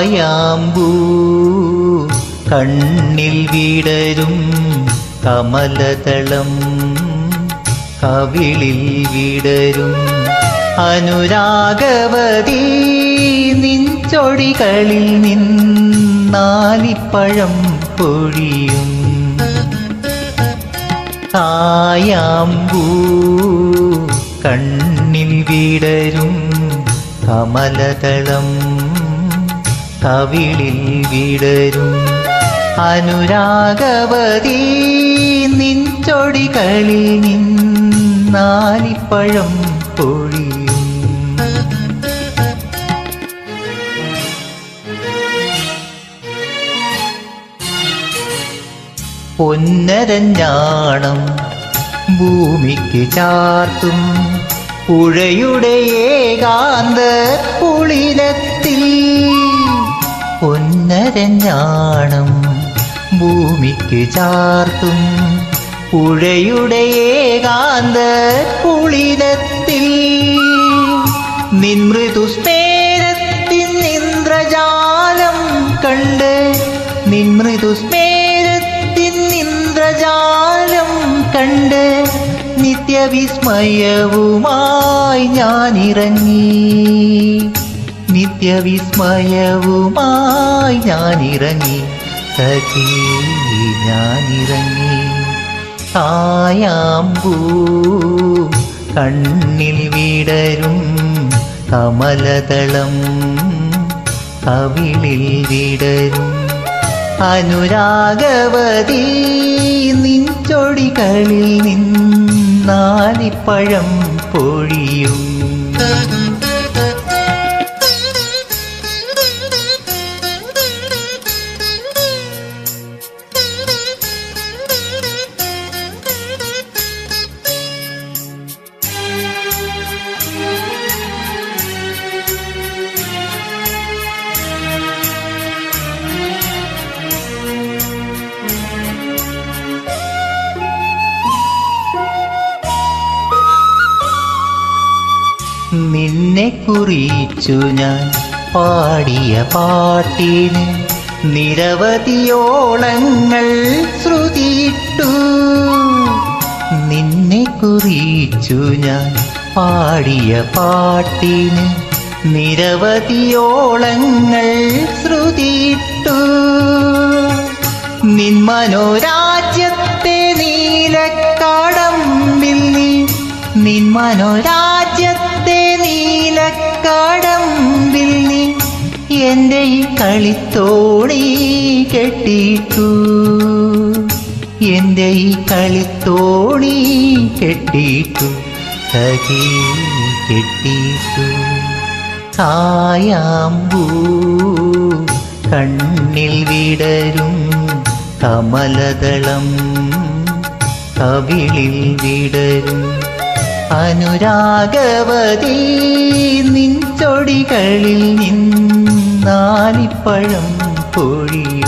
കായാമ്പൂ കണ്ണിൽ വിടരും കമലതളം കവിളിൽ വിടരും. അനുരാഗവതി നിൻചൊടികളിൽ നിന്നാലിപ്പഴം പൊഴിയും. കായാമ്പൂ കണ്ണിൽ വിടരും കമലതളം കവിളിൽ വിടരും. അനുരാഗവതി നിൻചൊടികളിൽ നിന്നാലിപ്പഴം പൊഴിയും. പൊന്നരഞ്ഞാണം ഭൂമിക്ക് ചാർത്തും. പുഴയുടെ ഏകാന്ത കുളിരത്തിൽ പൊന്നരഞ്ഞാണം ഭൂമിക്ക് ചാർത്തും പുഴയുടെ ഏകാന്ത പുളിതത്തിൽ. നിൻമൃദുസ്മേരത്തിൻ ഇന്ദ്രജാലം കണ്ട് നിൻമൃദുസ്മേരത്തിൻ ഇന്ദ്രജാലം കണ്ട് നിത്യവിസ്മയവുമായി ഞാനിറങ്ങി. നിത്യവിസ്മയവുമായി ഞാനിറങ്ങി. സഖി ഞാനിറങ്ങി. കായാമ്പൂ കണ്ണിൽ വിടരും കമലതളം. കവിളിൽ വിടരും അനുരാഗവതി. നിൻചൊടികളിൽ നിന്നാലിപ്പഴം പൊഴിയും. നിന്നെ കുറിച്ചു ഞാൻ പാടിയ പാട്ടിന് നിരവധിയോളങ്ങൾ ശ്രുതിയിട്ടു. നിന്നെ കുറിച്ചു ഞാൻ പാടിയ പാട്ടിന് നിരവധിയോളങ്ങൾ ശ്രുതിയിട്ടു. നിന്മനോരാജ്യത്തെ നീലക്കാടമ്പിൽ നീ നിന്മനോരാജ്യത്തെ നീലക്കാടമ്പിൽ നീ എന്റെ ഈ കളിത്തോണി കെട്ടിട്ടു. എന്റെ ഈ കളിത്തോണി കെട്ടിട്ടു. സഖി കെട്ടിട്ടു. കായാമ്പൂ കണ്ണിൽ വിടരും കമലദളം കവിളിൽ വിടരും. അനുരാഗവതി നിൻചൊടികളിൽ നിന്നാലിപ്പഴം പൊഴിയും